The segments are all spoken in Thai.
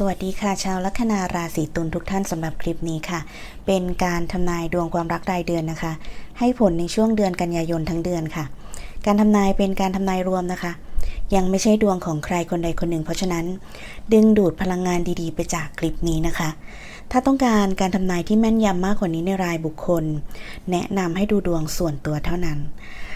สวัสดีค่ะชาวลัคนาราศีตุลทุกท่านสำหรับคลิปนี้ค่ะ เป็นการทำนายดวงความรักรายเดือนนะคะ ให้ผลในช่วงเดือนกันยายนทั้งเดือนค่ะ การทำนายเป็นการทำนายรวมนะคะ ยังไม่ใช่ดวงของใครคนใดคนหนึ่ง เพราะฉะนั้น ดึงดูดพลังงานดีๆ ไปจากคลิปนี้นะคะ ถ้าต้องการการทำนายที่แม่นยำมากกว่านี้ในรายบุคคล แนะนำให้ดูดวงส่วนตัวเท่านั้น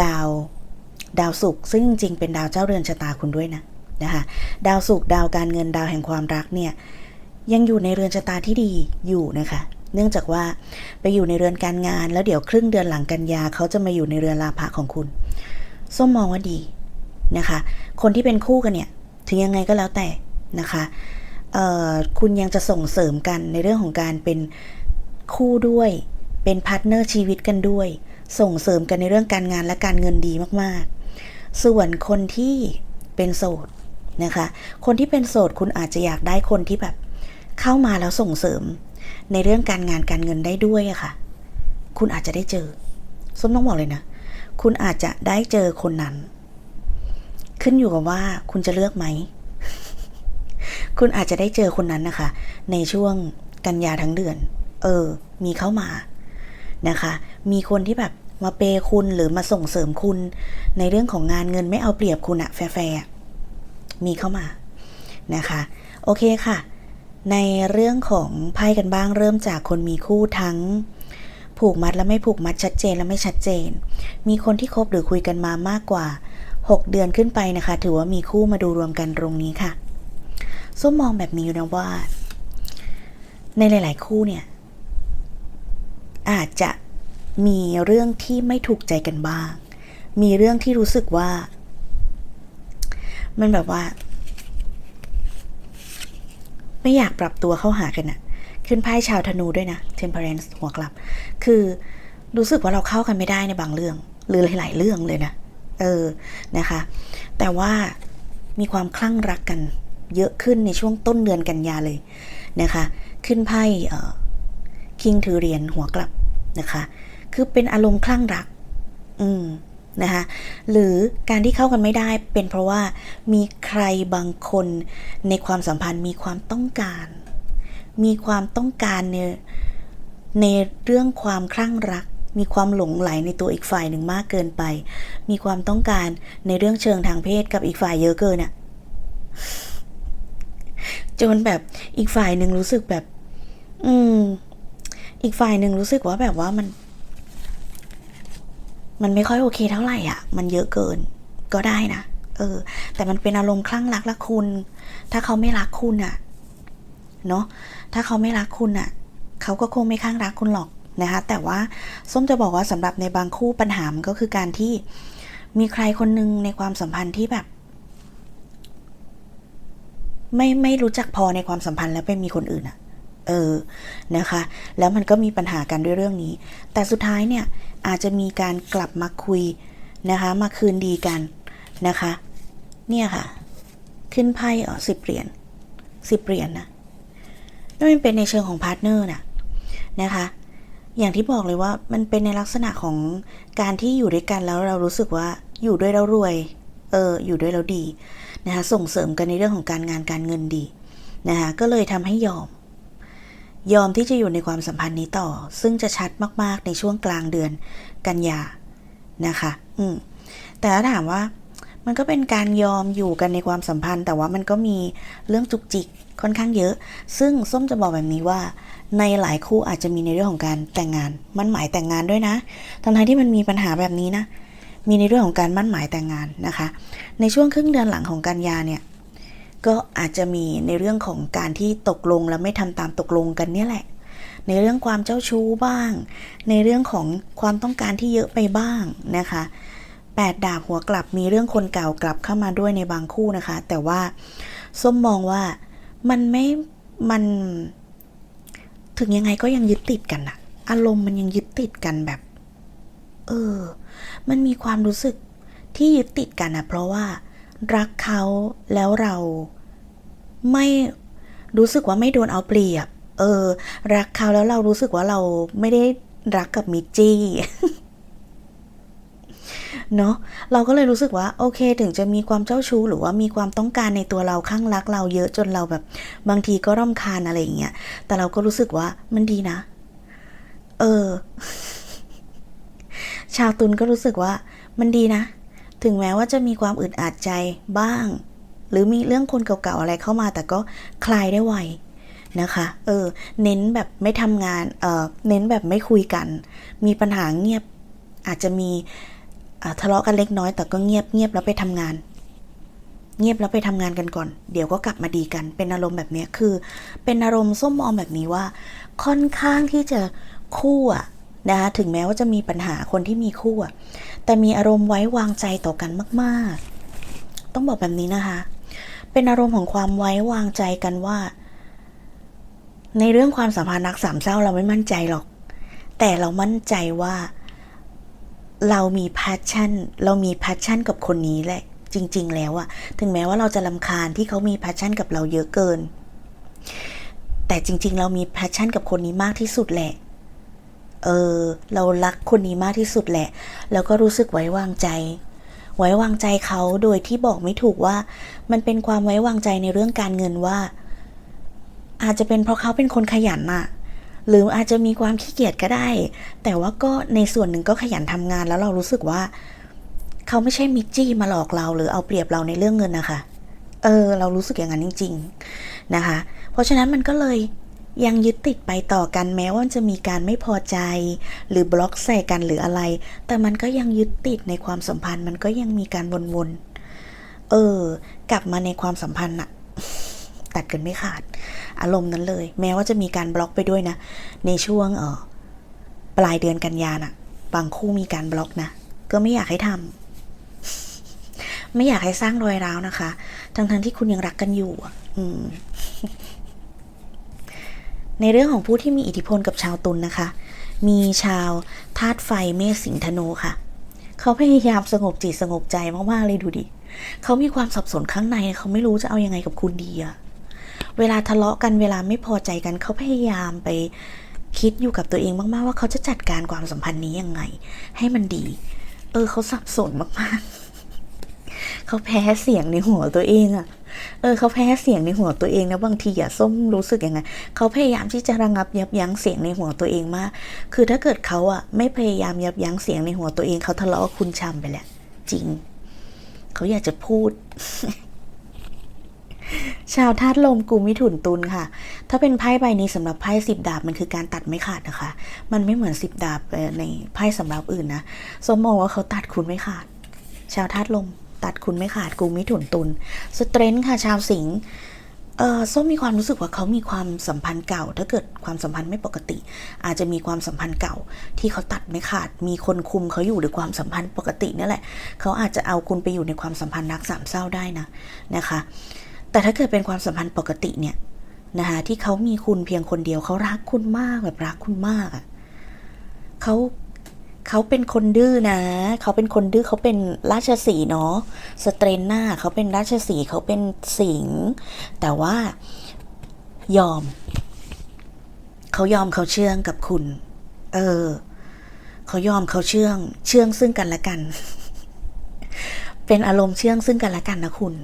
ดาวดาวศุกร์ซึ่งจริงๆเป็นดาวเจ้าเรือนชะตาคุณด้วยนะนะคะดาวศุกร์ดาวการเงินดาวแห่งความรักเนี่ยยังอยู่ในเรือนชะตาที่ดีอยู่นะคะ เนื่องจากว่าไปอยู่ในเรือนการงาน แล้วเดี๋ยวครึ่งเดือนหลังกันยาเขาจะมาอยู่ในเรือนลาภะของคุณส้มมองว่าดีนะคะ คนที่เป็นคู่กันเนี่ยถึงยังไงก็แล้วแต่นะคะคุณยังจะส่งเสริมกันในเรื่องของการเป็นคู่ด้วย เป็นพาร์ทเนอร์ชีวิตกันด้วย ส่งเสริมกันในเรื่องการงานและการเงินดีมากๆ ส่วนคนที่เป็นโสดนะคะ คนที่เป็นโสดคุณอาจจะอยากได้คนที่แบบเข้ามาแล้วส่งเสริมในเรื่องการงานการเงินได้ด้วยอะค่ะ คุณอาจจะได้เจอ ส้มต้องบอกเลยนะ คุณอาจจะได้เจอคนนั้น ขึ้นอยู่กับว่าคุณจะเลือกไหม คุณอาจจะได้เจอคนนั้นนะคะ ในช่วงกันยาทั้งเดือน เออ มีเข้ามา นะคะ มีคนที่แบบมาเปย์คุณหรือมาส่งเสริมคุณ ในเรื่องของงานเงินไม่เอาเปรียบคุณอะแฟร์มีเข้ามานะคะ โอเคค่ะ ในเรื่องของไพ่กันบ้างเริ่มจากคนมีคู่ทั้งผูกมัดและไม่ผูกมัดชัดเจนและไม่ชัดเจน มีคนที่คบหรือคุยกันมามากกว่า 6 เดือนขึ้นไปนะคะ ถือว่ามีคู่มาดูรวมกันตรงนี้ค่ะส้มมองแบบนี้นะว่า ในหลาย ๆ คู่เนี่ย อาจจะมีเรื่องที่ไม่ถูกใจกันบ้าง มีเรื่องที่รู้สึกว่า มันแบบว่า ไม่อยากปรับตัวเข้าหากันอะขึ้นไพ่ชาวธนูด้วยนะ temperance หัวกลับ คือรู้สึกว่าเราเข้ากันไม่ได้ในบางเรื่อง หรือหลาย ๆ เรื่องเลยนะ เออ นะคะ แต่ว่ามีความคลั่งรักกันเยอะขึ้นในช่วงต้นเดือนกันยาเลยนะคะ ขึ้นไพ่ คิงถือเหรียญหัวกลับนะคะ คือเป็นอารมณ์คลั่งรัก อืมนะคะหรือการที่เข้ากันไม่ได้เป็นเพราะว่ามีใครบางคนในความสัมพันธ์มีความต้องการ มีความต้องการในในเรื่องความคลั่งรัก มีความหลงไหลในตัวอีกฝ่ายหนึ่งมากเกินไป มีความต้องการในเรื่องเชิงทางเพศกับอีกฝ่ายเยอะเกินอะจนแบบอีกฝ่ายหนึ่งรู้สึกแบบ อืม อีกฝ่ายหนึ่งรู้สึกว่าแบบว่ามัน มันไม่ค่อยโอเคเท่าไหร่อะ มันเยอะเกินก็ได้นะเออ แต่มันเป็นอารมณ์คลั่งรักละคุณ ถ้าเขาไม่รักคุณอะเนาะถ้าเขาไม่รักคุณอะ เขาก็คงไม่ข้างรักคุณหรอกนะคะ แต่ว่าส้มจะบอกว่าสำหรับในบางคู่ปัญหามันก็คือการที่มีใครคนหนึ่งในความสัมพันธ์ที่แบบ ไม่ไม่รู้จักพอในความสัมพันธ์แล้วไปมีคนอื่นอะ เออนะคะ แล้วมันก็มีปัญหากันด้วยเรื่องนี้ แต่สุดท้ายเนี่ยอาจจะมีการกลับมาคุยนะคะ มาคืนดีกันนะคะ เนี่ยค่ะ ขึ้นไพ่เออสิบเหรียญสิบเหรียญนะนั่นมันเป็นในเชิงของพาร์ทเนอร์นะนะคะ อย่างที่บอกเลยว่ามันเป็นในลักษณะของการที่อยู่ด้วยกันแล้วเรารู้สึกว่าอยู่ด้วยแล้วรวย เออ อยู่ด้วยแล้วดีนะคะ ส่งเสริมกันในเรื่องของการงานการเงินดีนะคะ ก็เลยทำให้ยอม ยอมที่จะอยู่ในความสัมพันธ์นี้ต่อ ซึ่งจะชัดมาก ๆ ในช่วงกลางเดือนกันยานะคะ อืม แต่ถ้าถามว่า มันก็เป็นการยอมอยู่กันในความสัมพันธ์ แต่ว่ามันก็มีเรื่องจุกจิกค่อนข้างเยอะ ซึ่งส้มจะบอกแบบนี้ว่า ในหลายคู่อาจจะมีในเรื่องของการแต่งงาน มั่นหมายแต่งงานด้วยนะทั้งๆที่มันมีปัญหาแบบนี้นะ มีในเรื่องของการมั่นหมายแต่งงานนะคะ ในช่วงครึ่งเดือนหลังของกันยาเนี่ย ก็อาจจะมีในเรื่องของการที่ตกลงแล้วไม่ทำตามตกลงกันเนี่ยแหละ ในเรื่องความเจ้าชู้บ้าง ในเรื่องของความต้องการที่เยอะไปบ้างนะคะแปดดาบหัวกลับมีเรื่องคนเก่ากลับเข้ามาด้วยในบางคู่นะคะ แต่ว่าส้มมองว่ามันไม่มันถึงยังไงก็ยังยึดติดกันอะอารมณ์มันยังยึดติดกันแบบ เออ มันมีความรู้สึกที่ยึดติดกันอะเพราะว่า รักเขาแล้วเราไม่รู้สึกว่าไม่โดนเอาเปรียบ เออ รักเขาแล้วเรารู้สึกว่าเราไม่ได้รักกับมิจจี้เนาะเราก็เลยรู้สึกว่าโอเค ถึงจะมีความเจ้าชู้หรือว่ามีความต้องการในตัวเราข้างรักเราเยอะจนเราแบบ บางทีก็ร่ำคาญอะไรอย่างเงี้ยแต่เราก็รู้สึกว่ามันดีนะ เออ ชาวตุลก็รู้สึกว่ามันดีนะ ถึงแม้ว่าจะมีความอึดอัดใจบ้าง หรือมีเรื่องคนเก่าๆอะไรเข้ามา แต่ก็คลายได้ไวนะคะ เออ เน้นแบบไม่ทำงาน เออเน้นแบบไม่คุยกัน มีปัญหาเงียบ อาจจะมีอ่าทะเลาะกันเล็กน้อย แต่ก็เงียบเงียบแล้วไปทำงาน เงียบแล้วไปทำงานกันก่อน เดี๋ยวก็กลับมาดีกัน เป็นอารมณ์แบบนี้คือ เป็นอารมณ์ส้มมองแบบนี้ว่า ค่อนข้างที่จะคู่อะ นะคะถึงแม้ว่าจะมีปัญหาคนที่มีคู่แต่มีอารมณ์ไว้วางใจต่อกันมาก ๆ ต้องบอกแบบนี้นะคะ เป็นอารมณ์ของความไว้วางใจกันว่า ในเรื่องความสัมพันธ์รักสามเศร้าเราไม่มั่นใจหรอก แต่เรามั่นใจว่า เรามีแพชชั่น เรามีแพชชั่นกับคนนี้แหละจริง ๆ แล้วอะถึงแม้ว่าเราจะลำคาญที่เขามีแพชชั่นกับเราเยอะเกิน แต่จริง ๆ เรามีแพชชั่นกับคนนี้มากที่สุดแหละ เออ เรารักคนนี้มากที่สุดแหละ แล้วก็รู้สึกไว้วางใจ ไว้วางใจเขาโดยที่บอกไม่ถูกว่า มันเป็นความไว้วางใจในเรื่องการเงินว่า อาจจะเป็นเพราะเขาเป็นคนขยันน่ะหรืออาจจะมีความขี้เกียจก็ได้ แต่ว่าก็ในส่วนหนึ่งก็ขยันทำงานแล้วเรารู้สึกว่า เขาไม่ใช่มิจี้มาหลอกเราหรือเอาเปรียบเราในเรื่องเงินนะคะ เออ เรารู้สึกอย่างนั้นจริง ๆ นะคะ เพราะฉะนั้นมันก็เลย ยังยึดติดไปต่อกันแม้ว่าจะมีการไม่พอใจ หรือบล็อกใส่กันหรืออะไร แต่มันก็ยังยึดติดในความสัมพันธ์มันก็ยังมีการวนๆเออ กลับมาในความสัมพันธ์อะตัดกันไม่ขาด อารมณ์นั้นเลย แม้ว่าจะมีการบล็อกไปด้วยนะ ในช่วงเออปลายเดือนกันยาน่ะ บางคู่มีการบล็อกนะ ก็ไม่อยากให้ทำไม่อยากให้สร้างรอยร้าวนะคะ ทั้งๆที่คุณยังรักกันอยู่อืม ในเรื่องของผู้ที่มีอิทธิพลกับชาวตุลนนะคะ มีชาวธาตุไฟเมษสิงธนูค่ะ เขาพยายามสงบจิตสงบใจมากๆเลยดูดิเขามีความสับสนข้างในเขาไม่รู้จะเอายังไงกับคุณดีอะเวลาทะเลาะกันเวลาไม่พอใจกันเขาพยายามไปคิดอยู่กับตัวเองมากๆว่าเขาจะจัดการความสัมพันธ์นี้ยังไง ให้มันดี เออเขาสับสนมากๆ เขาแพ้เสียงในหัวตัวเองอะ เออเขาแพ้เสียงในหัวตัวเองนะบางทีอะส้มรู้สึกยังไงเขาพยายามที่จะระงับยับยั้งเสียงในหัวตัวเองมาก คือถ้าเกิดเขาอะไม่พยายามยับยั้งเสียงในหัวตัวเองเขาทะเลาะกับคุณชำไปแหละจริง เขาอยากจะพูดชาวธาตุลมกุมมิถุนตุลค่ะ ถ้าเป็นไพ่ใบนี้สำหรับไพ่สิบดาบมันคือการตัดไม่ขาดนะคะ มันไม่เหมือนสิบดาบในไพ่สำหรับอื่นนะสมมองว่าเขาตัดคุณไม่ขาด ชาวธาตุลม ตัดคุณไม่ขาดกุมมิถุนตุลสเตรนท์ค่ะชาวสิงห์เออส้มมีความรู้สึกว่าเขามีความสัมพันธ์เก่า ถ้าเกิดความสัมพันธ์ไม่ปกติ อาจจะมีความสัมพันธ์เก่า ที่เขาตัดไม่ขาด มีคนคุมเขาอยู่หรือความสัมพันธ์ปกตินี่แหละ เขาอาจจะเอาคุณไปอยู่ในความสัมพันธ์รักสามเศร้าได้นะนะคะ แต่ถ้าเกิดเป็นความสัมพันธ์ปกติเนี่ยนะคะที่เขามีคุณเพียงคนเดียวเขารักคุณมากแบบรักคุณมากอะ่ะเขา เขาเป็นคนดื้อนะ เขาเป็นคนดื้อเขาเป็นราชสีเนาะสเตรนหน้าเขาเป็นราชสีเขาเป็นสิง แต่ว่ายอม เขายอมเขาเชื่องกับคุณ เออ เขายอมเขาเชื่อง เชื่องซึ่งกันและกัน เป็นอารมณ์เชื่องซึ่งกันและกันนะคุณ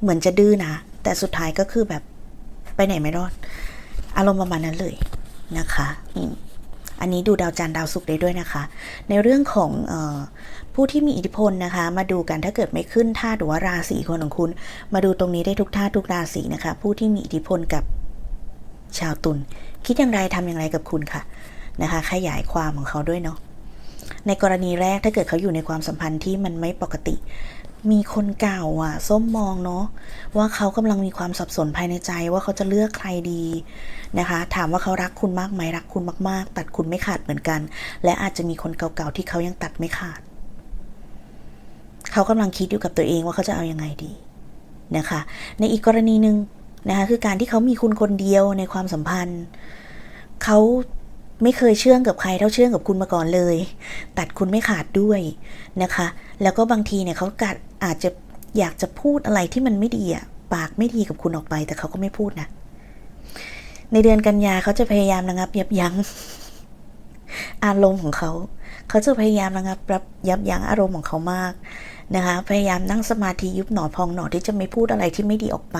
เหมือนจะดื้อนะ แต่สุดท้ายก็คือแบบไปไหนไม่รอด อารมณ์ประมาณนั้นเลยนะคะ อืม อันนี้ดูดาวจันทร์ดาวศุกร์ได้ด้วยนะคะ ในเรื่องของออผู้ที่มีอิทธิพลนะคะ มาดูกันถ้าเกิดไม่ขึ้นธาตุหรือว่าราศีคนของคุณ มาดูตรงนี้ได้ทุกธาตุทุกราศีนะคะ ผู้ที่มีอิทธิพลกับชาวตุลคิดอย่างไรทำอย่างไรกับคุณค่ะนะคะ ขยายความของเขาด้วยเนาะในกรณีแรกถ้าเกิดเขาอยู่ในความสัมพันธ์ที่มันไม่ปกติ มีคนเก่าอะ ส้มมองเนาะว่าเขากำลังมีความสับสนภายในใจว่าเขาจะเลือกใครดีนะคะ ถามว่าเขารักคุณมากไหมรักคุณมากๆ ตัดคุณไม่ขาดเหมือนกัน และอาจจะมีคนเก่าๆที่เขายังตัดไม่ขาด เขากำลังคิดอยู่กับตัวเองว่าเขาจะเอาอยัางไงดีนะคะ ในอีกกรณีหนึ่งนะคะคือการที่เขามีคุณคนเดียวในความสัมพันธ์ เขา ไม่เคยเชื่องกับใครเท่าเชื่องกับคุณมาก่อนเลย ตัดคุณไม่ขาดด้วยนะคะ แล้วก็บางทีเนี่ยเขากัดอาจจะอยากจะพูดอะไรที่มันไม่ดีอะปากไม่ดีกับคุณออกไป แต่เขาก็ไม่พูดนะ ในเดือนกันยาเขาจะพยายามระงับยับยั้งอารมณ์ของเขา เขาจะพยายามระงับรับยับยั้งอารมณ์ของเขามากนะคะ พยายามนั่งสมาธิยุบหนอพองหนอที่จะไม่พูดอะไรที่ไม่ดีออกไป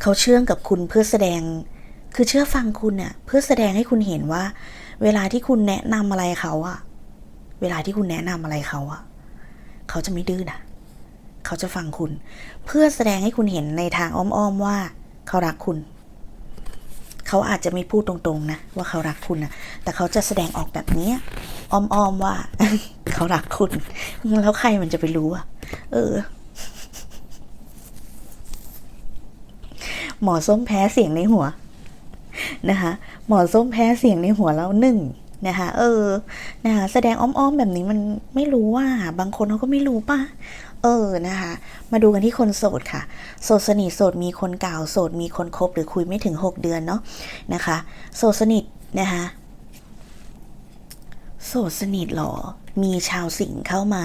เขาเชื่องกับคุณเพื่อแสดง คือเชื่อฟังคุณเนี่ยเพื่อแสดงให้คุณเห็นว่า เวลาที่คุณแนะนำอะไรเขาอะเวลาที่คุณแนะนำอะไรเขาอะเขาจะไม่ดื้อนะเขาจะฟังคุณ เพื่อแสดงให้คุณเห็นในทางอ้อมๆว่า เขารักคุณ เขาอาจจะไม่พูดตรงๆนะว่าเขารักคุณนะแต่เขาจะแสดงออกแบบนี้อ้อมๆว่า เขารักคุณแล้วใครมันจะไปรู้อะเออหมอส้มแพ้เสียงในหัว นะคะหมอส้มแพ้เสียงในหัวแล้วหนึ่งนะคะเออนะคะแสดงอ้อมๆแบบนี้มันไม่รู้ว่าบางคนเขาก็ไม่รู้ป่ะเออนะคะ มาดูกันที่คนโสดค่ะ โสดสนิทโสดมีคนเก่าโสดมีคนคบหรือคุยไม่ถึง 6 เดือนเนาะนะคะ โสดสนิทนะคะโสดสนิทหรอ มีชาวสิงเข้ามา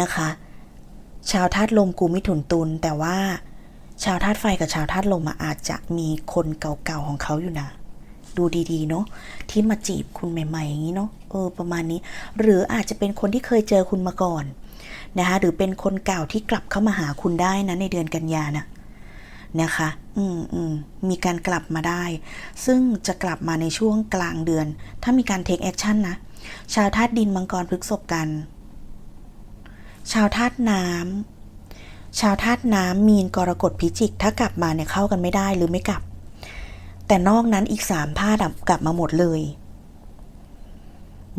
นะคะ ชาวธาตุลมกูมิถุนตุลแต่ว่า ชาวธาตุไฟกับชาวธาตุลมอาจจะมีคนเก่าๆของเขาอยู่นะดูดีๆ เนาะที่มาจีบคุณใหม่ ๆ อย่างนี้เนาะเออประมาณนี้ หรืออาจจะเป็นคนที่เคยเจอคุณมาก่อนนะคะหรือเป็นคนเก่าที่กลับเข้ามาหาคุณได้นะในเดือนกันยานะนะคะ อืมอืมมีการกลับมาได้ ซึ่งจะกลับมาในช่วงกลางเดือน ถ้ามีการเทคแอคชั่นนะ ชาวธาตุดินมังกรพฤกษบกัน ชาวธาตุน้ำ ชาวธาตุน้ำมีนกรกฎพิจิก ถ้ากลับมาเนี่ยเข้ากันไม่ได้หรือไม่กลับ แต่นอกนั้นอีกสามธาตุกลับมาหมดเลย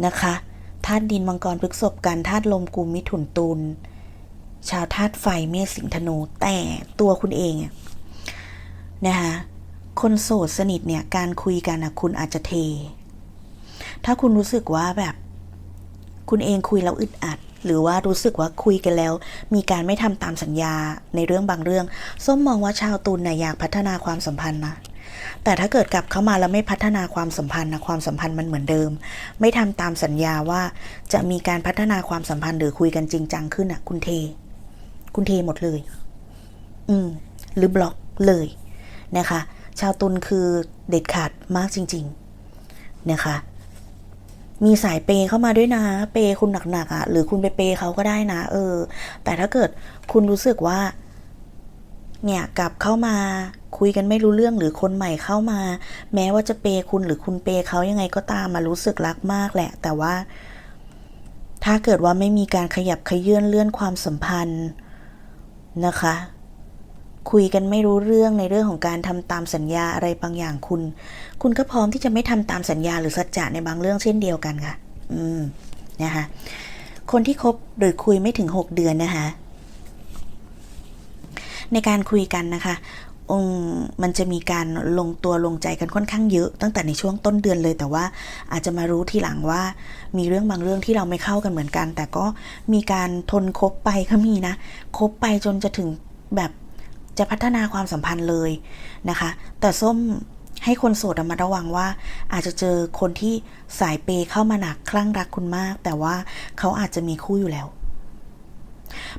นะคะธาตุดินมังกรพฤกษบกันธาตุลมกุมมิถุนตุลชาวธาตุไฟเมษสิงธนู แต่ตัวคุณเองนะคะคนโสดสนิทเนี่ยการคุยกันนะคุณอาจจะเท ถ้าคุณรู้สึกว่าแบบ คุณเองคุยแล้วอึดอัด หรือว่ารู้สึกว่าคุยกันแล้ว มีการไม่ทำตามสัญญาในเรื่องบางเรื่อง ส้มมองว่าชาวตุลนะอยากพัฒนาความสัมพันธ์นะแต่ถ้าเกิดกลับเข้ามาแล้วไม่พัฒนาความสัมพันธ์นะความสัมพันธ์มันเหมือนเดิม ไม่ทำตามสัญญาว่าจะมีการพัฒนาความสัมพันธ์หรือคุยกันจริงจังขึ้นอะ คุณเท คุณเทหมดเลย อืม หรือบล็อกเลยนะคะ ชาวตุลคือเด็ดขาดมากจริง ๆ นะคะ มีสายเปย์เข้ามาด้วยนะ เปย์คุณหนักๆอะ่ะ หรือคุณไปเปย์เขาก็ได้นะ เออ แต่ถ้าเกิดคุณรู้สึกว่า เนี่ยกลับเข้ามาคุยกันไม่รู้เรื่องหรือคนใหม่เข้ามา แม้ว่าจะเปย์คุณหรือคุณเปย์เขายังไงก็ตามมารู้สึกรักมากแหละ แต่ว่า ถ้าเกิดว่าไม่มีการขยับขยื่นเลื่อนความสัมพันธ์นะคะ คุยกันไม่รู้เรื่องในเรื่องของการทำตามสัญญาอะไรบางอย่างคุณ คุณก็พร้อมที่จะไม่ทำตามสัญญาหรือสัจจะในบางเรื่องเช่นเดียวกันค่ะ อืมนะคะคนที่คบหรือคุยไม่ถึง 6 เดือนนะคะในการคุยกันนะคะอืมมันจะมีการลงตัวลงใจกันค่อนข้างเยอะตั้งแต่ในช่วงต้นเดือนเลย แต่ว่าอาจจะมารู้ทีหลังว่า มีเรื่องบางเรื่องที่เราไม่เข้ากันเหมือนกัน แต่ก็มีการทนคบไปก็มีนะคบไปจนจะถึงแบบ จะพัฒนาความสัมพันธ์เลยนะคะ แต่ส้มให้คนโสดมัดระวังว่า อาจจะเจอคนที่สายเปย์เข้ามาหนักคลั่งรักคุณมาก แต่ว่าเขาอาจจะมีคู่อยู่แล้ว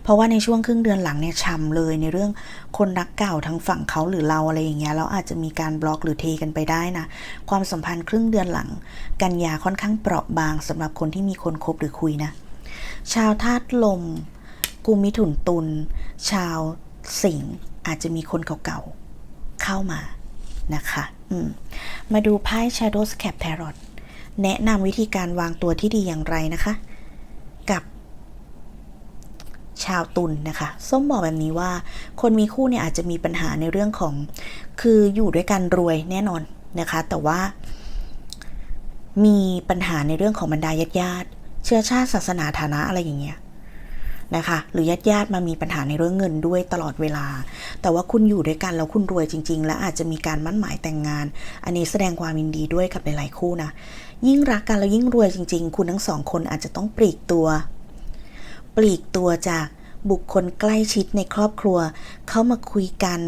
เพราะว่าในช่วงครึ่งเดือนหลังเนี่ยช้ำเลยในเรื่องคนรักเก่าทั้งฝั่งเขาหรือเราอะไรอย่างเงี้ยแล้วอาจจะมีการบล็อกหรือเทกันไปได้นะ ความสัมพันธ์ครึ่งเดือนหลัง กันยาค่อนข้างเปราะบางสำหรับคนที่มีคนคบหรือคุยนะ ชาวธาตุลมกุมมิถุนตุลชาวสิงห์ อาจจะมีคนเก่าๆ เข้ามานะคะอืมมาดูไพ่ Shadows Cap Tarot แนะนำวิธีการวางตัวที่ดีอย่างไรนะคะ กับ ชาวตุลนนะคะส้มบอกแบบนี้ว่า คนมีคู่เนี่ยอาจจะมีปัญหาในเรื่องของ คืออยู่ด้วยกันรวยแน่นอนนะคะ แต่ว่า มีปัญหาในเรื่องของบรรดาญาติญาติเชื้อชาติศาสนาฐานะอะไรอย่างเงี้ย นะคะหรือญาติญาติมามีปัญหาในเรื่องเงินด้วยตลอดเวลา แต่ว่าคุณอยู่ด้วยกันแล้วคุณรวยจริง ๆ และอาจจะมีการมั่นหมายแต่งงาน อันนี้แสดงความยินดีด้วยกับหลายๆคู่นะยิ่งรักกันแล้วยิ่งรวยจริง ๆ คุณทั้งสองคนอาจจะต้องปลีกตัว ปลีกตัวจากบุคคลใกล้ชิดในครอบครัว เข้ามาคุยกัน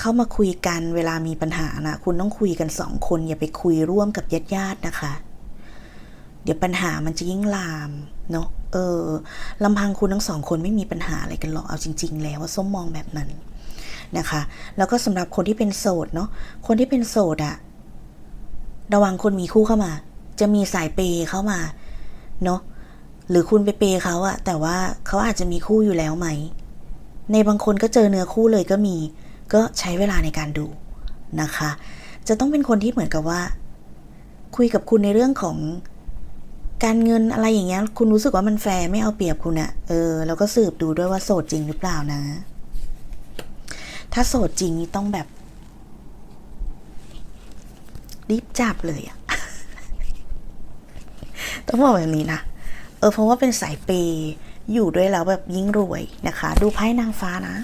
เข้ามาคุยกันเวลามีปัญหานะคุณต้องคุยกันสองคน อย่าไปคุยร่วมกับญาติญาติๆนะคะ เดี๋ยวปัญหามันจะยิ่งลามเนาะ เออลำพังคุณทั้งสองคนไม่มีปัญหาอะไรกันหรอกเอาจริง ๆ แล้วว่าส้มมองแบบนั้นนะคะ แล้วก็สำหรับคนที่เป็นโสดเนาะคนที่เป็นโสดอะระวังคนมีคู่เข้ามา จะมีสายเปย์เข้ามาเนาะหรือคุณไปเปย์เขาอะแต่ว่าเขาอาจจะมีคู่อยู่แล้วไหม ในบางคนก็เจอเนื้อคู่เลยก็มี ก็ใช้เวลาในการดูนะคะ จะต้องเป็นคนที่เหมือนกับว่า คุยกับคุณในเรื่องของ การเงินอะไรอย่างเงี้ย คุณรู้สึกว่ามันแฟร์ไม่เอาเปรียบคุณอะเออ แล้วก็สืบดูด้วยว่าโสดจริงหรือเปล่านะ ถ้าโสดจริงนี่ต้องแบบ รีบจับเลยอะต้องบอกแบบนี้นะ เออ เพราะว่าเป็นสายเปยอยู่ด้วยแล้วแบบยิ่งรวยนะคะ ดูไพ่นางฟ้านะ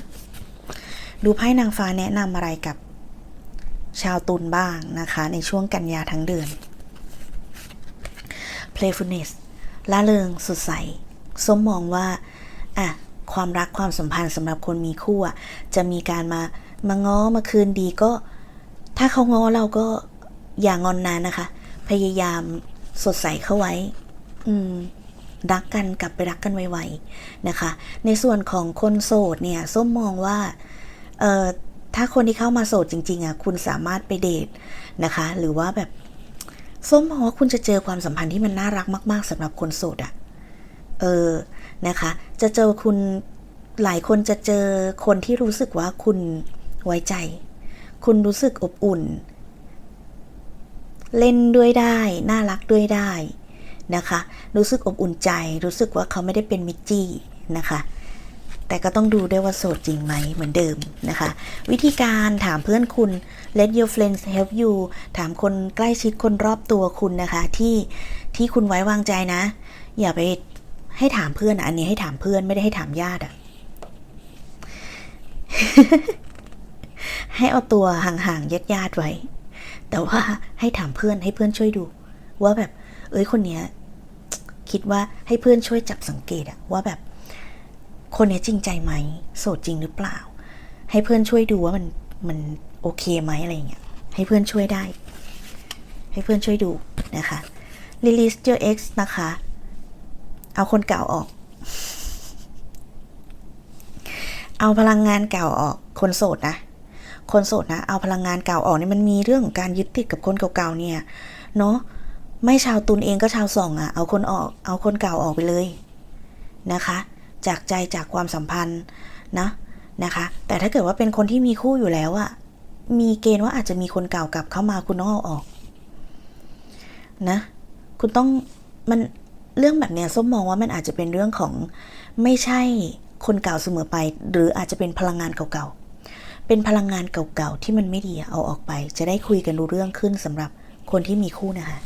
ดูไพ่นางฟ้าแนะนำอะไรกับชาวตุลบ้างนะคะ ในช่วงกันยาทั้งเดือน playfulness ล่าเริงสดใสส้มมองว่าอะความรักความสัมพันธ์สำหรับคนมีคู่อะจะมีการมามาง้อมาคืนดีก็ ถ้าเขาง้อเราก็อย่างอนนานนะคะ พยายามสดใสเข้าไว้ อืมรักกันกลับไปรักกันไวๆนะคะ ในส่วนของคนโสดเนี่ยส้มมองว่าเอ่อถ้าคนที่เข้ามาโสดจริง ๆอะคุณสามารถไปเดทนะคะ หรือว่าแบบ ส้มมองว่าคุณจะเจอความสัมพันธ์ที่มันน่ารักมาก ๆสำหรับคนโสดอะเออนะคะ จะเจอคุณหลายคนจะเจอคนที่รู้สึกว่าคุณไว้ใจ คุณรู้สึกอบอุ่น เล่นด้วยได้ น่ารักด้วยได้นะคะ รู้สึกอบอุ่นใจ รู้สึกว่าเขาไม่ได้เป็นมิจจี้นะคะ แต่ก็ต้องดูด้วยว่าโสดจริงไหมเหมือนเดิมนะคะ วิธีการถามเพื่อนคุณ let your friends help you ถามคนใกล้ชิดคนรอบตัวคุณนะคะ ที่ที่คุณไว้วางใจนะ อย่าไปให้ถามเพื่อนอันนี้ให้ถามเพื่อนไม่ได้ให้ถามญาติอะให้เอาตัวห่างๆญาติญาติไว้ แต่ว่าให้ถามเพื่อนให้เพื่อนช่วยดู ว่าแบบ เอ้ยคนเนี้ยคิดว่าให้เพื่อนช่วยจับสังเกตอะว่าแบบ คนเนี้ยจริงใจไหม โสดจริงหรือเปล่า ให้เพื่อนช่วยดูว่ามันมันโอเคไหมอะไรเงี้ย ให้เพื่อนช่วยได้ ให้เพื่อนช่วยดูนะคะ release your ex นะคะ เอาคนเก่าออก เอาพลังงานเก่าออก คนโสดนะ คนโสดนะ เอาพลังงานเก่าออกเนี่ยมันมีเรื่องของการยึดติดกับคนเก่าๆเนี่ย เนาะไม่ชาวตุลเองก็ชาวสองอะ่ะ เอาคนออก เอาคนเก่าออกไปเลยนะคะ จากใจจากความสัมพันธ์นะนะคะ แต่ถ้าเกิดว่าเป็นคนที่มีคู่อยู่แล้วอะมีเกณฑ์ว่าอาจจะมีคนเก่ากลับเข้ามาคุณต้องเอาออกนะคุณต้องมันเรื่องแบบเนี้ยส้มมองว่ามันอาจจะเป็นเรื่องของไม่ใช่คนเก่าเสมอไป หรืออาจจะเป็นพลังงานเก่าๆ เป็นพลังงานเก่าๆที่มันไม่ดีเอาออกไป จะได้คุยกันรู้เรื่องขึ้นสำหรับคนที่มีคู่นะคะ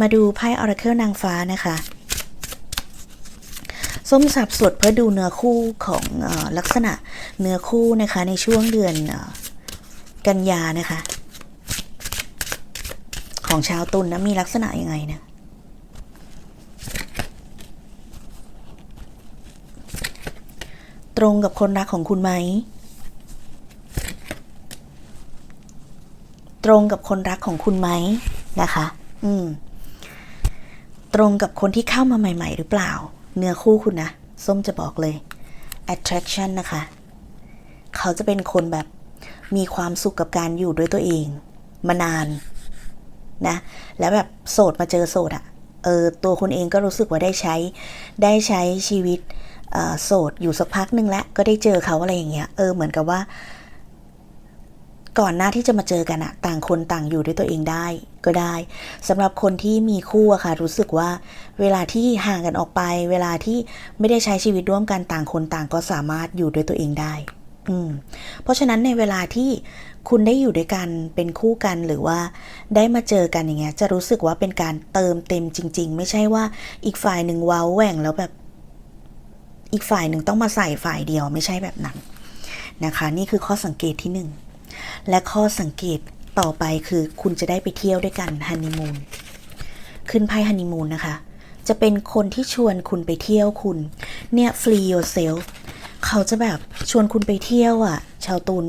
มาดูไพ่ออราเคิลนางฟ้านะคะ ส้มสับสวดเพื่อดูเนื้อคู่ของอลักษณะเนื้อคู่นะคะในช่วงเดือนอกันยานะคะ ของชาวตุลนนะมีลักษณะยังไงนะตรงกับคนรักของคุณไหม ตรงกับคนรักของคุณไหมนะคะ อืม ตรงกับคนที่เข้ามาใหม่ ๆ หรือเปล่า เนื้อคู่คุณนะ ส้มจะบอกเลย attraction นะคะ เขาจะเป็นคนแบบมีความสุขกับการอยู่ด้วยตัวเอง มานานนะ แล้วแบบโสดมาเจอโสดอะ่ะเออตัวคุณเองก็รู้สึกว่าได้ใช้ได้ใช้ชีวิตโสดอยู่สักพักหนึ่งแล้วก็ได้เจอเขาอะไรอย่างเงี้ยเออเหมือนกับว่า ก่อนหน้าที่จะมาเจอกันอะต่างคนต่างอยู่ด้วยตัวเองได้ ก็ได้สำหรับคนที่มีคู่อะค่ะ รู้สึกว่าเวลาที่ห่างกันออกไป เวลาที่ไม่ได้ใช้ชีวิตร่วมกันต่างคนต่างก็สามารถอยู่ด้วยตัวเองได้อืมเพราะฉะนั้นในเวลาที่คุณได้อยู่ด้วยกันเป็นคู่กันหรือว่าได้มาเจอกันอย่างเงี้ยจะรู้สึกว่าเป็นการเติมเต็มจริง ๆ ไม่ใช่ว่าอีกฝ่ายหนึ่งว้าวแหว่งแล้วแบบ อีกฝ่ายหนึ่งต้องมาใส่ฝ่ายเดียวไม่ใช่แบบนั้นนะคะ นี่คือข้อสังเกตที่หนึ่งและข้อสังเกต ต่อไปคือคุณจะได้ไปเที่ยวด้วยกันฮันนีมูนขึ้นไพ่ฮันนีมูนนะคะ จะเป็นคนที่ชวนคุณไปเที่ยวคุณ เนี่ย free yourself เขาจะแบบชวนคุณไปเที่ยวอะ่ะ ชาวตุล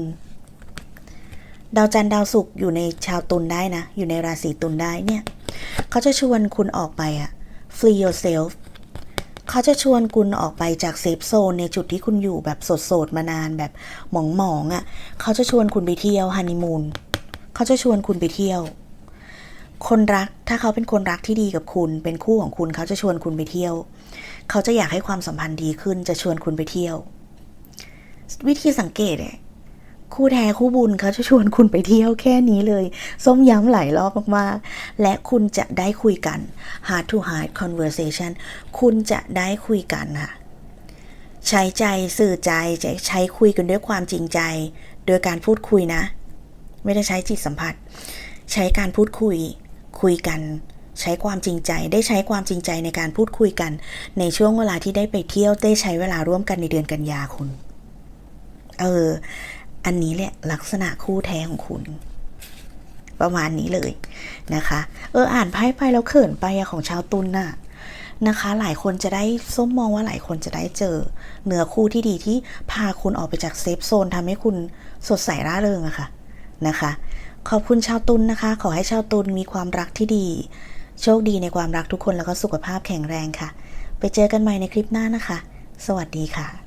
ดาวจันทร์ดาวศุกร์อยู่ในชาวตุลได้นะ อยู่ในราศีตุลได้เนี่ย เขาจะชวนคุณออกไปอะ free yourself เขาจะชวนคุณออกไปจากเซฟโซนในจุดที่คุณอยู่แบบโสดๆมานานแบบหมองๆอะ่ะ เขาจะชวนคุณไปเที่ยวฮันนีมูน เขาจะชวนคุณไปเที่ยว คนรักถ้าเขาเป็นคนรักที่ดีกับคุณ เป็นคู่ของคุณเขาจะชวนคุณไปเที่ยว เขาจะอยากให้ความสัมพันธ์ดีขึ้นจะชวนคุณไปเที่ยว วิธีสังเกตเนี่ยคู่แท้คู่บุญเขาจะชวนคุณไปเที่ยวแค่นี้เลย ส้มย้ำหลายรอบมากๆ และคุณจะได้คุยกัน heart to heart conversation คุณจะได้คุยกันค่ะ ใช้ใจสื่อใจใช้คุยกันด้วยความจริงใจ โดยการพูดคุยนะ ไม่ได้ใช้จิตสัมผัส ใช้การพูดคุย คุยกัน ใช้ความจริงใจ ได้ใช้ความจริงใจในการพูดคุยกัน ในช่วงเวลาที่ได้ไปเที่ยวได้ใช้เวลาร่วมกันในเดือนกันยาคุณ เออ อันนี้แหละลักษณะคู่แท้ของคุณ ประมาณนี้เลยนะคะ เอออ่านไพ่ไปแล้วเขินไปอะของชาวตุลน่ะนะคะ หลายคนจะได้ส้มมองว่าหลายคนจะได้เจอเนื้อคู่ที่ดีที่พาคุณออกไปจากเซฟโซนทำให้คุณสดใสร่าเริงอะค่ะ นะคะ ขอบคุณชาวตุลนะคะ ขอให้ชาวตุลมีความรักที่ดี โชคดีในความรักทุกคนแล้วก็สุขภาพแข็งแรงค่ะ ไปเจอกันใหม่ในคลิปหน้านะคะ สวัสดีค่ะ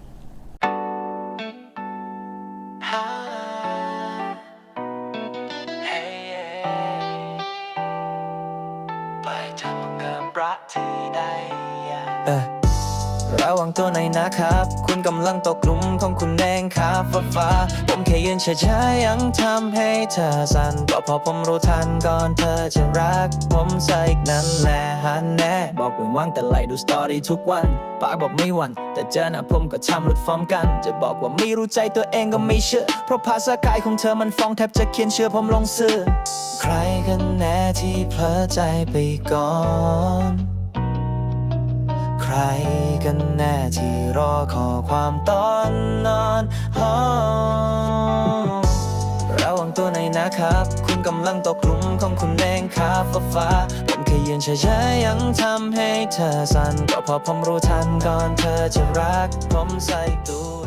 ตัวหน่อยนะครับ คุณกำลังตกหลุมของคุณเองครับฟ้าฟ้าผมแค่ยืนเฉยๆยังทำให้เธอสั่นก็พอผมรู้ทันก่อนเธอจะรัก ผมใส่นั่นแหละฮันแน่บอกว้นว่างแต่ไล่ดูสตอรี่ทุกวันปากบอกไม่หวันแต่เจอหน้าผมก็ทำหลุดฟอร์มกัน จะบอกว่าไม่รู้ใจตัวเองก็ไม่เชื่อ เพราะภาษากายของเธอมันฟ้องแทบจะเขียนเชื่อผมลงสื่อใครกันแน่ที่เพลอใจไปก่อน ใครกันแน่ที่รอขอความตอนนอนฮอระวังตัวหน่อยนะครับ คุณกำลังตกหลุมของคุณเองครับฟ้าฟ้าผมแค่ยืนเฉยๆยังทำให้เธอสั่นก็พอผมรู้ทันก่อนเธอจะรัก ผมใส่ตัว